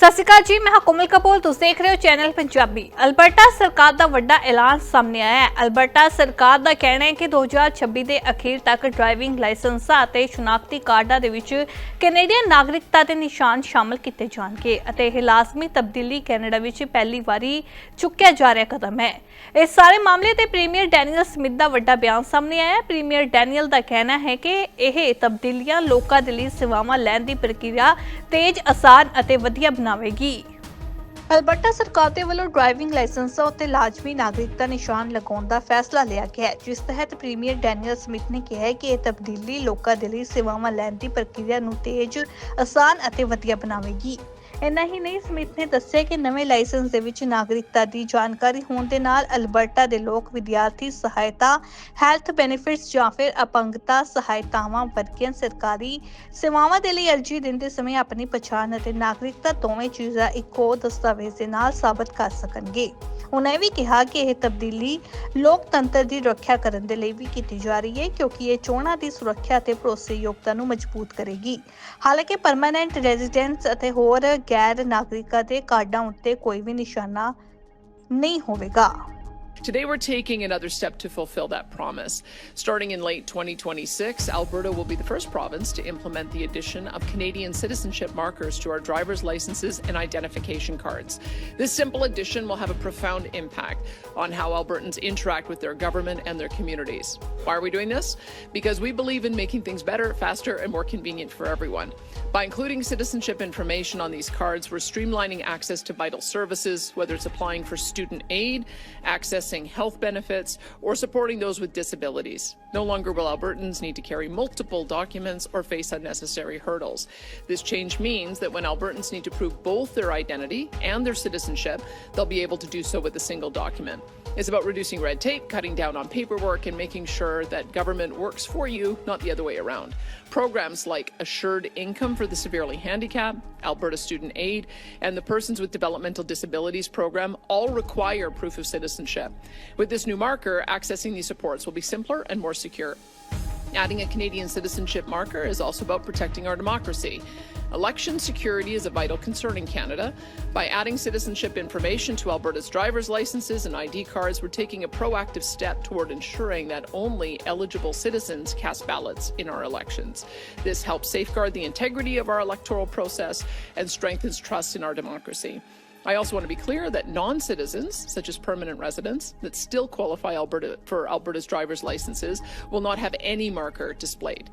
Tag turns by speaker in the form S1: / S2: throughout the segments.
S1: ਸਤਿ ਸ਼੍ਰੀ ਅਕਾਲ ਜੀ, ਮੈਂ ਹਾਂ ਕੋਮਲ ਕਪੂਰ। ਤੁਸੀਂ ਦੇਖ ਰਹੇ ਹੋ ਚੈਨਲ ਪੰਜਾਬੀ। ਅਲਬਰਟਾ ਸਰਕਾਰ ਦਾ ਵੱਡਾ ਐਲਾਨ ਸਾਹਮਣੇ ਆਇਆ ਹੈ। ਅਲਬਰਟਾ ਸਰਕਾਰ ਦਾ ਕਹਿਣਾ ਹੈ ਕਿ 2026 ਦੇ ਅਖੀਰ ਤੱਕ ਡਰਾਈਵਿੰਗ ਲਾਇਸੈਂਸਾਂ ਅਤੇ ਸ਼ਨਾਖਤੀ ਕਾਰਡਾਂ ਦੇ ਵਿੱਚ ਕੈਨੇਡੀਅਨ ਨਾਗਰਿਕਤਾ ਦੇ ਨਿਸ਼ਾਨ ਸ਼ਾਮਲ ਕੀਤੇ ਜਾਣਗੇ ਅਤੇ ਇਹ ਲਾਜ਼ਮੀ ਤਬਦੀਲੀ ਕੈਨੇਡਾ ਵਿੱਚ ਪਹਿਲੀ ਵਾਰੀ ਚੁੱਕਿਆ ਜਾ ਰਿਹਾ ਕਦਮ ਹੈ। ਇਸ ਸਾਰੇ ਮਾਮਲੇ ਤੇ ਪ੍ਰੀਮੀਅਰ ਡੈਨੀਅਲ ਸਮਿਥ ਦਾ ਵੱਡਾ ਬਿਆਨ ਸਾਹਮਣੇ ਆਇਆ ਹੈ। ਪ੍ਰੀਮੀਅਰ ਡੈਨੀਅਲ ਦਾ ਕਹਿਣਾ ਹੈ ਕਿ ਇਹ ਤਬਦੀਲੀਆਂ ਲੋਕਾਂ ਦੇ ਲਈ ਸੇਵਾਵਾਂ ਲੈਣ ਦੀ ਪ੍ਰਕਿਰਿਆ ਤੇਜ਼, ਆਸਾਨ ਅਤੇ ਵਧੀਆ ਬਣਾ ਬਣਾਵੇਗੀ ਅਲਬਰਟਾ ਸਰਕਾਰ ਦੇ ਵੱਲੋਂ ਡਰਾਈਵਿੰਗ ਲਾਇਸੈਂਸਾਂ ਉੱਤੇ ਲਾਜ਼ਮੀ ਨਾਗਰਿਕਤਾ ਨਿਸ਼ਾਨ ਲਗਾਉਣ ਦਾ ਫੈਸਲਾ ਲਿਆ ਗਿਆ ਹੈ, ਜਿਸ ਤਹਿਤ ਪ੍ਰੀਮੀਅਰ ਡੈਨੀਅਲ ਸਮਿਥ ਨੇ ਕਿਹਾ ਹੈ ਕਿ ਇਹ ਤਬਦੀਲੀ ਲੋਕਾਂ ਦੇ ਲਈ ਸੇਵਾਵਾਂ ਲੈਣ ਦੀ ਪ੍ਰਕਿਰਿਆ ਨੂੰ ਤੇਜ਼, ਆਸਾਨ ਅਤੇ ਵਧੀਆ ਬਣਾਵੇਗੀ। ਇੰਨਾ ਹੀ ਨਹੀਂ ਸਮਿਥ ਨੇ ਦੱਸਿਆ ਕਿ ਨਵੇਂ ਲਾਇਸੈਂਸ ਦੇ ਵਿੱਚ ਨਾਗਰਿਕਤਾ ਦੀ ਜਾਣਕਾਰੀ ਹੋਣ ਦੇ ਨਾਲ ਅਲਬਰਟਾ ਦੇ ਲੋਕ ਵਿਦਿਆਰਥੀ ਸਹਾਇਤਾ, ਹੈਲਥ ਬੈਨੀਫਿਟਸ ਜਾਂ ਫਿਰ ਅਪੰਗਤਾ ਸਹਾਇਤਾਵਾਂ ਵਰਗੀਆਂ ਸਰਕਾਰੀ ਸੇਵਾਵਾਂ ਦੇ ਲਈ ਅਰਜ਼ੀ ਦਿੰਦੇ ਸਮੇਂ ਆਪਣੀ ਪਛਾਣ ਅਤੇ ਨਾਗਰਿਕਤਾ ਦੋਵੇਂ ਚੀਜ਼ਾਂ ਇੱਕੋ ਦਸਤਾਵੇਜ਼ ਦੇ ਨਾਲ ਸਾਬਤ ਕਰ ਸਕਣਗੇ। ਉਹਨਾਂ ਇਹ ਵੀ ਕਿਹਾ ਕਿ ਇਹ ਤਬਦੀਲੀ ਲੋਕਤੰਤਰ ਦੀ ਰੱਖਿਆ ਕਰਨ ਦੇ ਲਈ ਵੀ ਕੀਤੀ ਜਾ ਰਹੀ ਹੈ, ਕਿਉਂਕਿ ਇਹ ਚੋਣਾਂ ਦੀ ਸੁਰੱਖਿਆ ਅਤੇ ਭਰੋਸੇਯੋਗਤਾ ਨੂੰ ਮਜ਼ਬੂਤ ਕਰੇਗੀ। ਹਾਲਾਂਕਿ ਪਰਮਾਨੈਂਟ ਰੈਜ਼ੀਡੈਂਟਸ ਅਤੇ ਹੋਰ ਗੈਰ ਨਾਗਰਿਕਾਂ ਦੇ ਕਾਰਡਾਂ ਉੱਤੇ ਕੋਈ ਵੀ ਨਿਸ਼ਾਨਾ ਨਹੀਂ ਹੋਵੇਗਾ।
S2: Today, we're taking another step to fulfill that promise. Starting in late 2026, Alberta will be the first province to implement the addition of Canadian citizenship markers to our driver's licenses and identification cards. This simple addition will have a profound impact on how Albertans interact with their government and their communities. Why are we doing this? Because we believe in making things better, faster, and more convenient for everyone. By including citizenship information on these cards, we're streamlining access to vital services, whether it's applying for student aid, accessing health benefits, or supporting those with disabilities. No longer will Albertans need to carry multiple documents or face unnecessary hurdles. This change means that when Albertans need to prove both their identity and their citizenship, they'll be able to do so with a single document. It's about reducing red tape, cutting down on paperwork, and making sure that government works for you, not the other way around. Programs like Assured Income for the Severely Handicapped, Alberta Student Aid, and the Persons with Developmental Disabilities program all require proof of citizenship. With this new marker, accessing these supports will be simpler and more secure. Adding a Canadian citizenship marker is also about protecting our democracy. Election security is a vital concern in Canada. By adding citizenship information to Alberta's driver's licenses and ID cards, we're taking a proactive step toward ensuring that only eligible citizens cast ballots in our elections. This helps safeguard the integrity of our electoral process and strengthens trust in our democracy. I also want to be clear that non citizens, such as permanent residents, that still qualify Alberta for Alberta's driver's licenses will not have any marker displayed.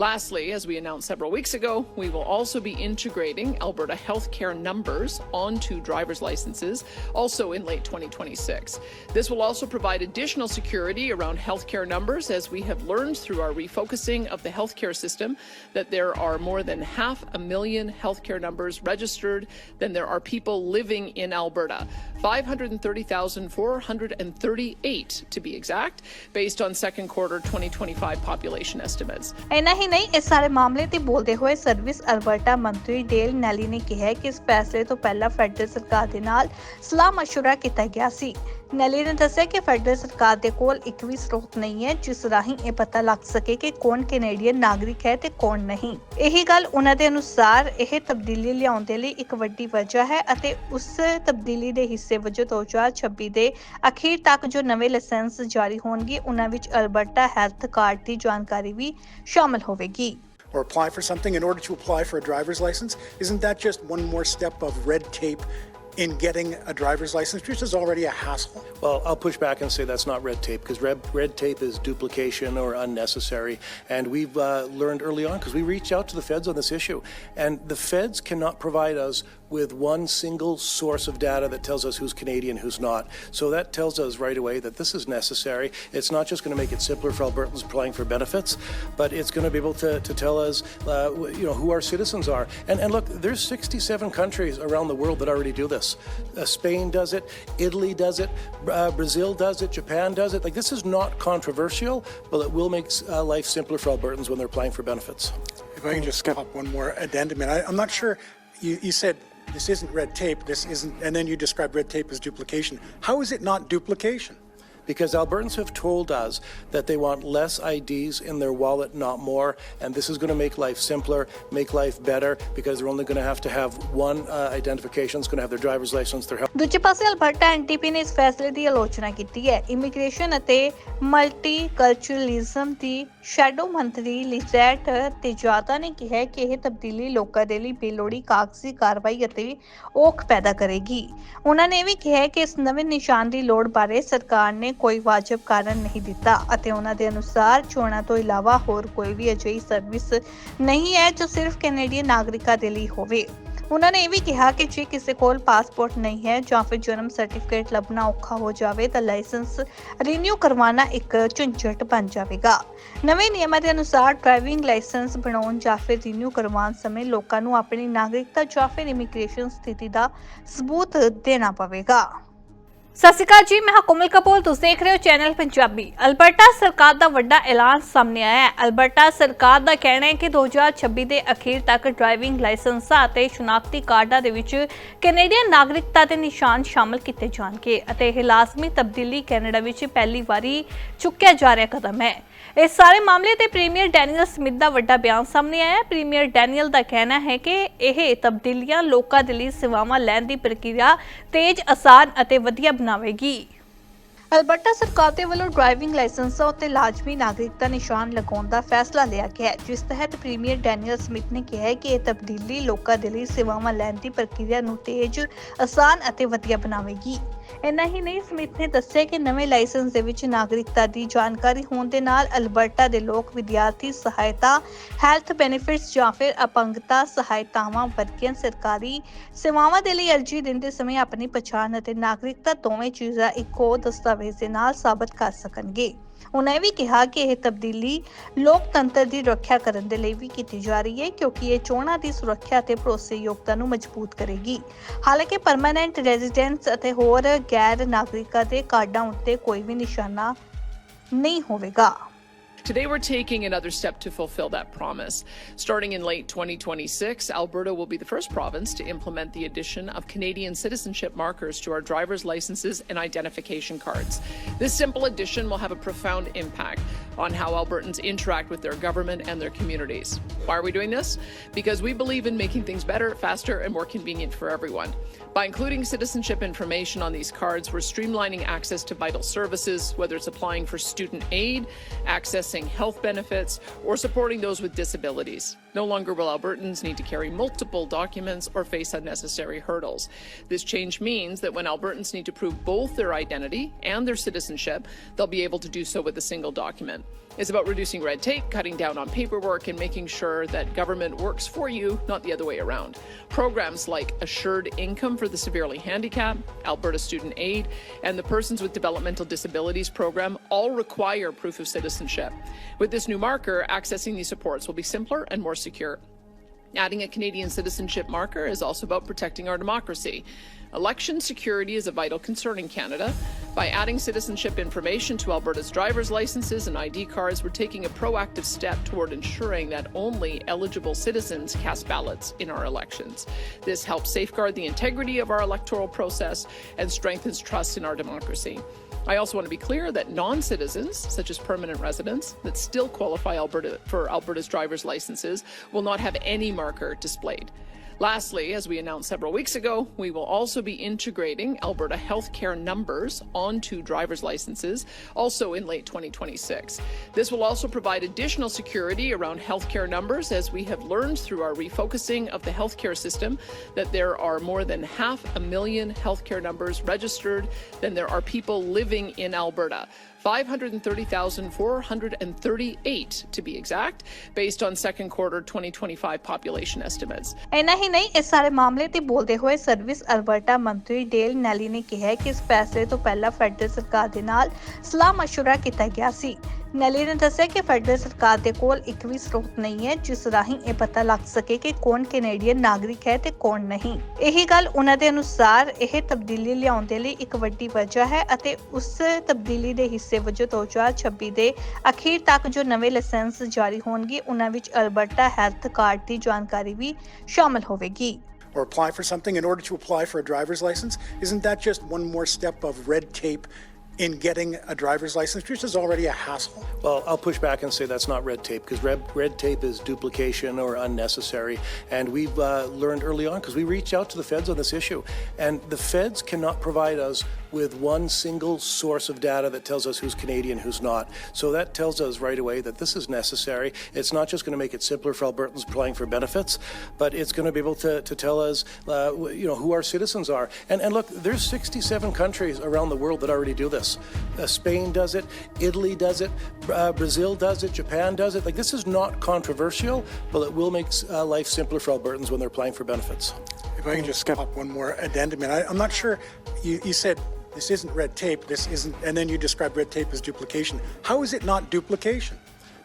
S2: Lastly, as we announced several weeks ago, we will also be integrating Alberta healthcare numbers onto driver's licenses also in late 2026. This will also provide additional security around healthcare numbers as we have learned through our refocusing of the healthcare system that there are more than half a million healthcare numbers registered than there are people living in Alberta. 530,438 to be exact, based on second quarter 2025 population estimates.
S1: ਨਹੀਂ ਇਸ ਸਾਰੇ ਮਾਮਲੇ ਤੇ ਬੋਲਦੇ ਹੋਏ service Alberta ਮੰਤਰੀ Dale Nally ਨੇ ਕਿਹਾ ਹੈ ਕਿ ਇਸ ਫੈਸਲੇ ਤੋਂ ਪਹਿਲਾਂ ਫੈਡਰਲ ਸਰਕਾਰ ਦੇ ਨਾਲ ਸਲਾਹ مشورہ ਕੀਤਾ ਗਿਆ ਸੀ ਨੈਲੀ ਨੇ ਦੱਸਿਆ ਕਿ ਫੈਡਰਲ ਸਰਕਾਰ ਦੇ ਕੋਲ ਇੱਕ ਵੀ ਸਰੋਤ ਨਹੀਂ ਹੈ ਜਿਸ ਰਾਹੀਂ ਇਹ ਪਤਾ ਲੱਗ ਸਕੇ ਕਿ ਕੌਣ ਕੈਨੇਡੀਅਨ ਨਾਗਰਿਕ ਹੈ ਤੇ ਕੌਣ ਨਹੀਂ। ਇਹੀ ਗੱਲ ਉਹਨਾਂ ਦੇ ਅਨੁਸਾਰ ਇਹ ਤਬਦੀਲੀ ਲਿਆਉਣ ਦੇ ਲਈ ਇੱਕ ਵੱਡੀ ਵਜ੍ਹਾ ਹੈ ਅਤੇ ਉਸ ਤਬਦੀਲੀ ਦੇ ਹਿੱਸੇ ਵਜੋਂ 2026 ਦੇ ਅਖੀਰ ਤੱਕ ਜੋ ਨਵੇਂ ਲਾਇਸੈਂਸ ਜਾਰੀ ਹੋਣਗੇ ਉਹਨਾਂ ਵਿੱਚ ਅਲਬਰਟਾ ਹੈਲਥ ਕਾਰਡ ਦੀ ਜਾਣਕਾਰੀ ਵੀ ਸ਼ਾਮਲ ਹੋਵੇਗੀ।
S3: Or apply for something in order to apply for a driver's license, isn't that just one more step of red tape in getting a driver's license, which is already a hassle?
S4: Well, I'll push back and say that's not red tape because red, red tape is duplication or unnecessary. And we've uh, learned early on because we reached out to the feds on this issue. And the feds cannot provide us with one single source of data that tells us who's Canadian, who's not. So that tells us right away that this is necessary. It's not just going to make it simpler for Albertans applying for benefits, but it's going to be able to, to tell us, uh, you know, who our citizens are. And, and look, there's 67 countries around the world that already do this. Uh, Spain does it, Italy does it, uh, Brazil does it, Japan does it. Like this is not controversial, but it will make uh, life simpler for Albertans when they're applying for benefits.
S3: If I can just pop one more addendum in, I, I'm not sure, you, you said this isn't red tape, this isn't, and then you described red tape as duplication. How is it not duplication?
S4: Because Albertans have told us that they want less IDs in their wallet, not more. And this is going to make life simpler, make life better, because they're only going to have to have one uh, identification. It's going to have their driver's license, their health.
S1: ਦੂਜੇ ਪਾਸੇ Alberta ਐਨਟੀਪੀ ਨੇ ਇਸ ਫੈਸਲੇ ਦੀ ਆਲੋਚਨਾ ਕੀਤੀ ਹੈ immigration ਅਤੇ ਮਲਟੀਕਲਚਰਲਿਜ਼ਮ ਦੀ shadow ਮੰਤਰੀ ਲਿਜ਼ੈਟ ਤੇਜਾਤਾ ਨੇ ਕਿਹਾ ਹੈ ਕਿ ਇਹ ਤਬਦੀਲੀ ਲੋਕਾਂ ਦੇ ਲਈ ਬੇਲੋੜੀ ਕਾਗਜ਼ੀ ਕਾਰਵਾਈ ਅਤੇ ਔਖ ਪੈਦਾ ਕਰੇਗੀ ਉਹਨਾਂ ਨੇ ਇਹ ਵੀ ਕਿਹਾ ਹੈ ਕਿ ਇਸ ਨਵੇਂ ਨਿਸ਼ਾਨ ਦੀ ਲੋੜ ਬਾਰੇ ਸਰਕਾਰ ਨੇ ਕੋਈ ਵਾਜਬ ਕਾਰਨ ਨਹੀਂ ਦਿੱਤਾ ਅਤੇ ਉਹਨਾਂ ਦੇ ਅਨੁਸਾਰ ਚੋਣਾਂ ਤੋਂ ਇਲਾਵਾ ਹੋਰ ਕੋਈ ਵੀ ਅਜਿਹੀ ਸਰਵਿਸ ਨਹੀਂ ਹੈ ਜੋ ਸਿਰਫ ਕੈਨੇਡੀਅਨ ਨਾਗਰਿਕਾਂ ਦੇ ਲਈ ਹੋਵੇ। ਉਹਨਾਂ ਨੇ ਇਹ ਵੀ ਕਿਹਾ ਕਿ ਜੇ ਕਿਸੇ ਕੋਲ ਪਾਸਪੋਰਟ ਨਹੀਂ ਹੈ ਜਾਂ ਫਿਰ ਜਨਮ ਸਰਟੀਫਿਕੇਟ ਲੱਭਣਾ ਔਖਾ ਹੋ ਜਾਵੇ ਤਾਂ ਲਾਇਸੈਂਸ ਰੀਨਿਊ ਕਰਵਾਉਣਾ ਇੱਕ ਝੰਜਟ ਬਣ ਜਾਵੇਗਾ। ਨਵੇਂ ਨਿਯਮਾਂ ਦੇ ਅਨੁਸਾਰ ਡਰਾਈਵਿੰਗ ਲਾਇਸੈਂਸ ਬਣਾਉਣ ਜਾਂ ਫਿਰ ਰੀਨਿਊ ਕਰਵਾਉਣ ਸਮੇਂ ਲੋਕਾਂ ਨੂੰ ਆਪਣੀ ਨਾਗਰਿਕਤਾ ਜਾਂ ਫਿਰ ਇਮੀਗ੍ਰੇਸ਼ਨ ਸਥਿਤੀ ਦਾ ਸਬੂਤ ਦੇਣਾ ਪਵੇਗਾ। ਸਤਿ ਸ਼੍ਰੀ ਅਕਾਲ ਜੀ, ਮੈਂ ਹਾਂ ਕੋਮਲ ਕਪੂਰ। ਤੁਸੀਂ ਦੇਖ ਰਹੇ ਹੋ ਚੈਨਲ ਪੰਜਾਬੀ। ਅਲਬਰਟਾ ਸਰਕਾਰ ਦਾ ਵੱਡਾ ਐਲਾਨ ਸਾਹਮਣੇ ਆਇਆ ਹੈ। ਅਲਬਰਟਾ ਸਰਕਾਰ ਦਾ ਕਹਿਣਾ ਹੈ ਕਿ 2026 ਦੇ ਅਖੀਰ ਤੱਕ ਡਰਾਈਵਿੰਗ ਲਾਇਸੈਂਸਾਂ ਅਤੇ ਸ਼ਨਾਖਤੀ ਕਾਰਡਾਂ ਦੇ ਵਿੱਚ ਕੈਨੇਡੀਅਨ ਨਾਗਰਿਕਤਾ ਦੇ ਨਿਸ਼ਾਨ ਸ਼ਾਮਲ ਕੀਤੇ ਜਾਣਗੇ ਅਤੇ ਇਹ ਲਾਜ਼ਮੀ ਤਬਦੀਲੀ ਕੈਨੇਡਾ ਵਿੱਚ ਪਹਿਲੀ ਵਾਰੀ ਚੁੱਕਿਆ ਜਾ ਰਿਹਾ ਕਦਮ ਹੈ। ਇਸ ਸਾਰੇ ਮਾਮਲੇ ਤੇ ਪ੍ਰੀਮੀਅਰ ਡੈਨੀਅਲ ਸਮਿਥ ਦਾ ਵੱਡਾ ਬਿਆਨ ਸਾਹਮਣੇ ਆਇਆ ਪ੍ਰੀਮੀਅਰ ਡੈਨੀਅਲ ਦਾ ਕਹਿਣਾ ਹੈ ਕਿ ਇਹ ਤਬਦੀਲੀਆਂ ਲੋਕਾਂ ਦੇ ਲਈ ਸੇਵਾਵਾਂ ਲੈਣ ਦੀ ਪ੍ਰਕਿਰਿਆ ਤੇਜ਼, ਆਸਾਨ ਅਤੇ ਵਧੀਆ ਬਣਾਵੇਗੀ। ਅਲਬਰਟਾ, ਸਰਕਾਰ ਦੇ ਵੱਲੋਂ ਡਰਾਈਵਿੰਗ ਲਾਇਸੈਂਸਾਂ ਉੱਤੇ ਲਾਜ਼ਮੀ ਨਾਗਰਿਕਤਾ ਨਿਸ਼ਾਨ ਲਗਾਉਣ ਦਾ ਫੈਸਲਾ ਲਿਆ ਗਿਆ ਹੈ, ਜਿਸ ਤਹਿਤ ਪ੍ਰੀਮੀਅਰ ਡੈਨੀਅਲ ਸਮਿਥ ਨੇ ਕਿਹਾ ਹੈ ਕਿ ਇਹ ਤਬਦੀਲੀ ਲੋਕਾਂ ਦੇ ਲਈ ਸੇਵਾਵਾਂ ਲੈਣ ਦੀ ਪ੍ਰਕਿਰਿਆ ਨੂੰ ਤੇਜ਼, ਆਸਾਨ ਅਤੇ ਵਧੀਆ ਬਣਾਵੇਗੀ। ਇੰਨਾ ਹੀ ਨਹੀਂ ਸਮਿਥ ਨੇ ਦੱਸਿਆ ਕਿ ਨਵੇਂ ਲਾਇਸੈਂਸ ਦੇ ਵਿੱਚ ਨਾਗਰਿਕਤਾ ਦੀ ਜਾਣਕਾਰੀ ਹੋਣ ਦੇ ਨਾਲ ਅਲਬਰਟਾ ਦੇ ਲੋਕ ਵਿਦਿਆਰਥੀ ਸਹਾਇਤਾ, ਹੈਲਥ ਬੈਨੀਫਿਟਸ ਜਾਂ ਫਿਰ ਅਪੰਗਤਾ ਸਹਾਇਤਾਵਾਂ ਵਰਗੀਆਂ ਸਰਕਾਰੀ ਸੇਵਾਵਾਂ ਦੇ ਲਈ ਅਰਜ਼ੀ ਦਿੰਦੇ ਸਮੇਂ ਆਪਣੀ ਪਛਾਣ ਅਤੇ ਨਾਗਰਿਕਤਾ ਦੋਵੇਂ ਚੀਜ਼ਾਂ ਇੱਕੋ ਦਸਤਾਵੇਜ਼ ਦੇ ਨਾਲ ਸਾਬਤ ਕਰ ਸਕਣਗੇ। ਉਨ੍ਹਾਂ ਇਹ ਵੀ ਕਿਹਾ ਕਿ ਇਹ ਤਬਦੀਲੀ ਲੋਕਤੰਤਰ ਦੀ ਰੱਖਿਆ ਕਰਨ ਦੇ ਲਈ ਵੀ ਕੀਤੀ ਜਾ ਰਹੀ ਹੈ, ਕਿਉਂਕਿ ਇਹ ਚੋਣਾਂ ਦੀ ਸੁਰੱਖਿਆ ਅਤੇ ਭਰੋਸੇਯੋਗਤਾ ਨੂੰ ਮਜ਼ਬੂਤ ਕਰੇਗੀ। ਹਾਲਾਂਕਿ ਪਰਮਾਨੈਂਟ ਰੈਜ਼ੀਡੈਂਟਸ ਅਤੇ ਹੋਰ ਗੈਰ ਨਾਗਰਿਕਾਂ ਦੇ ਕਾਰਡਾਂ ਉੱਤੇ ਕੋਈ ਵੀ ਨਿਸ਼ਾਨਾ ਨਹੀਂ ਹੋਵੇਗਾ।
S2: Today, we're taking another step to fulfill that promise. Starting in late 2026, Alberta will be the first province to implement the addition of Canadian citizenship markers to our driver's licenses and identification cards. This simple addition will have a profound impact on how Albertans interact with their government and their communities. Why are we doing this? Because we believe in making things better, faster, and more convenient for everyone. By including citizenship information on these cards, we're streamlining access to vital services, whether it's applying for student aid, accessing health benefits, or supporting those with disabilities. No longer will Albertans need to carry multiple documents or face unnecessary hurdles. This change means that when Albertans need to prove both their identity and their citizenship, they'll be able to do so with a single document. It's about reducing red tape, cutting down on paperwork, and making sure that government works for you, not the other way around. Programs like Assured Income for the Severely Handicapped, Alberta Student Aid, and the Persons with Developmental Disabilities program all require proof of citizenship. With this new marker, accessing these supports will be simpler and more secure. Adding a Canadian citizenship marker is also about protecting our democracy. Election security is a vital concern in Canada. By adding citizenship information to Alberta's driver's licenses and ID cards, we're taking a proactive step toward ensuring that only eligible citizens cast ballots in our elections. This helps safeguard the integrity of our electoral process and strengthens trust in our democracy. I also want to be clear that non citizens, such as permanent residents, that still qualify Alberta for Alberta's driver's licenses will not have any marker displayed. Lastly, as we announced several weeks ago, we will also be integrating Alberta healthcare numbers onto driver's licenses, also in late 2026. This will also provide additional security around healthcare numbers, as we have learned through our refocusing of the healthcare system that there are more than half a million healthcare numbers registered than there are people living in Alberta. 530,438 to be exact, based on second quarter 2025 population estimates.
S1: ਇੰਨਾ ਹੀ ਨਹੀਂ ਇਸ ਸਾਰੇ ਮਾਮਲੇ ਤੇ ਬੋਲਦੇ ਹੋਏ service Alberta ਮੰਤਰੀ Dale Nally ਨੇ ਕਿਹਾ ਹੈ ਕਿ ਇਸ ਫੈਸਲੇ ਤੋਂ ਪਹਿਲਾਂ ਫੈਡਰਲ ਸਰਕਾਰ ਦੇ ਨਾਲ ਸਲਾਹ مشورہ ਕੀਤਾ ਗਿਆ ਸੀ ਨੈਲੀ ਨੇ ਦੱਸਿਆ ਕਿ ਫੈਡਰਲ ਸਰਕਾਰ ਦੇ ਕੋਲ ਇੱਕ ਵੀ ਸਰੋਤ ਨਹੀਂ ਹੈ ਜਿਸ ਰਾਹੀਂ ਇਹ ਪਤਾ ਲੱਗ ਸਕੇ ਕਿ ਕੌਣ ਕੈਨੇਡੀਅਨ ਨਾਗਰਿਕ ਹੈ ਤੇ ਕੌਣ ਨਹੀਂ। ਇਹੀ ਗੱਲ ਉਹਨਾਂ ਦੇ ਅਨੁਸਾਰ ਇਹ ਤਬਦੀਲੀ ਲਿਆਉਣ ਦੇ ਲਈ ਇੱਕ ਵੱਡੀ ਵਜ੍ਹਾ ਹੈ ਅਤੇ ਉਸ ਤਬਦੀਲੀ ਦੇ ਹਿੱਸੇ ਵਜੋਂ 2026 ਦੇ ਅਖੀਰ ਤੱਕ ਜੋ ਨਵੇਂ ਲਾਇਸੈਂਸ ਜਾਰੀ ਹੋਣਗੇ ਉਹਨਾਂ ਵਿੱਚ ਅਲਬਰਟਾ ਹੈਲਥ ਕਾਰਡ ਦੀ ਜਾਣਕਾਰੀ ਵੀ ਸ਼ਾਮਲ ਹੋਵੇਗੀ।
S3: Or apply for something in order to apply for a driver's license, isn't that just one more step of red tape in getting a driver's license, which is already a hassle.
S4: Well, I'll push back and say that's not red tape because red, red tape is duplication or unnecessary. And we've uh, learned early on because we reached out to the feds on this issue. And the feds cannot provide us with one single source of data that tells us who's Canadian, who's not. So that tells us right away that this is necessary. It's not just going to make it simpler for Albertans applying for benefits, but it's going to be able to, to tell us, uh, you know, who our citizens are. And, and look, there's 67 countries around the world that already do this. Uh, Spain does it, Italy does it, uh, Brazil does it, Japan does it. Like this is not controversial, but it will make uh, life simpler for Albertans when they're applying for benefits.
S3: If I can just pop one more addendum I, I'm not sure, you, you said this isn't red tape, this isn't, and then you describe red tape as duplication. How is it not duplication?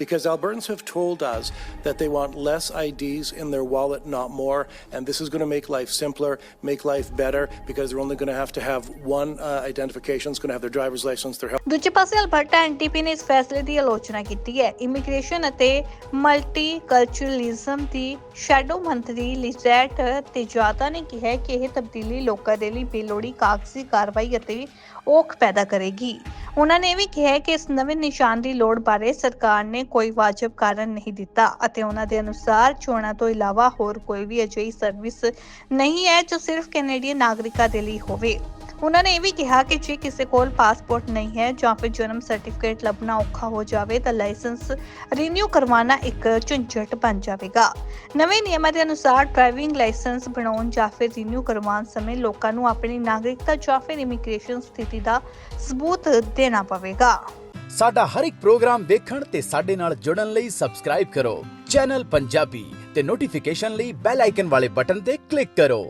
S4: Because Albertans have told us that they want less IDs in their wallet, not more. And this is going to make life simpler, make life better, because they're only going to have to have one uh, identification. It's going to have their driver's license, their health.
S1: ਦੂਜੇ ਪਾਸੇ Alberta ਐਨਟੀਪੀ ਨੇ ਇਸ ਫੈਸਲੇ ਦੀ ਆਲੋਚਨਾ ਕੀਤੀ ਹੈ immigration ਅਤੇ ਮਲਟੀਕਲਚਰਲਿਜ਼ਮ ਦੀ shadow ਮੰਤਰੀ ਲਿਜ਼ੈਟ ਤੇਜਾਤਾ ਨੇ ਕਿਹਾ ਹੈ ਕਿ ਇਹ ਤਬਦੀਲੀ ਲੋਕਾਂ ਦੇ ਲਈ ਬੇਲੋੜੀ ਕਾਗਜ਼ੀ ਕਾਰਵਾਈ ਅਤੇ ਔਖ ਪੈਦਾ ਕਰੇਗੀ ਉਹਨਾਂ ਨੇ ਇਹ ਵੀ ਕਿਹਾ ਕਿ ਇਸ ਨਵੇਂ ਨਿਸ਼ਾਨ ਦੀ ਲੋੜ ਬਾਰੇ ਸਰਕਾਰ ਨੇ ਕੋਈ ਵਾਜਬ ਕਾਰਨ ਨਹੀਂ ਦਿੱਤਾ ਅਤੇ ਉਹਨਾਂ ਦੇ ਅਨੁਸਾਰ ਚੋਣਾਂ ਤੋਂ ਇਲਾਵਾ ਹੋਰ ਕੋਈ ਵੀ ਅਜਿਹੀ ਸਰਵਿਸ ਨਹੀਂ ਹੈ ਜੋ ਸਿਰਫ ਕੈਨੇਡੀਅਨ ਨਾਗਰਿਕਾਂ ਦੇ ਲਈ ਹੋਵੇ। ਉਹਨਾਂ ਨੇ ਇਹ ਵੀ ਕਿਹਾ ਕਿ ਜੇ ਕਿਸੇ ਕੋਲ ਪਾਸਪੋਰਟ ਨਹੀਂ ਹੈ ਜਾਂ ਫਿਰ ਜਨਮ ਸਰਟੀਫਿਕੇਟ ਲੱਭਣਾ ਔਖਾ ਹੋ ਜਾਵੇ ਤਾਂ ਲਾਇਸੈਂਸ ਰੀਨਿਊ ਕਰਵਾਉਣਾ ਇੱਕ ਝੰਝਟ ਬਣ ਜਾਵੇਗਾ। ਨਵੇਂ ਨਿਯਮਾਂ ਦੇ ਅਨੁਸਾਰ ਡਰਾਈਵਿੰਗ ਲਾਇਸੈਂਸ ਬਣਾਉਣ ਜਾਂ ਫਿਰ ਰੀਨਿਊ ਕਰਵਾਉਣ ਸਮੇਂ ਲੋਕਾਂ ਨੂੰ ਆਪਣੀ ਨਾਗਰਿਕਤਾ ਜਾਂ ਫਿਰ ਇਮੀਗ੍ਰੇਸ਼ਨ ਸਥਿਤੀ ਦਾ ਸਬੂਤ ਦੇਣਾ ਪਵੇਗਾ।
S5: ਸਾਡਾ ਹਰ ਇੱਕ ਪ੍ਰੋਗਰਾਮ ਦੇਖਣ ਤੇ ਸਾਡੇ ਨਾਲ ਜੁੜਨ ਲਈ ਸਬਸਕ੍ਰਾਈਬ ਕਰੋ। ਚੈਨਲ ਪੰਜਾਬੀ ਤੇ ਨੋਟੀਫਿਕੇਸ਼ਨ ਲਈ ਬੈਲ ਆਈਕਨ ਵਾਲੇ ਬਟਨ ਤੇ ਕਲਿੱਕ ਕਰੋ।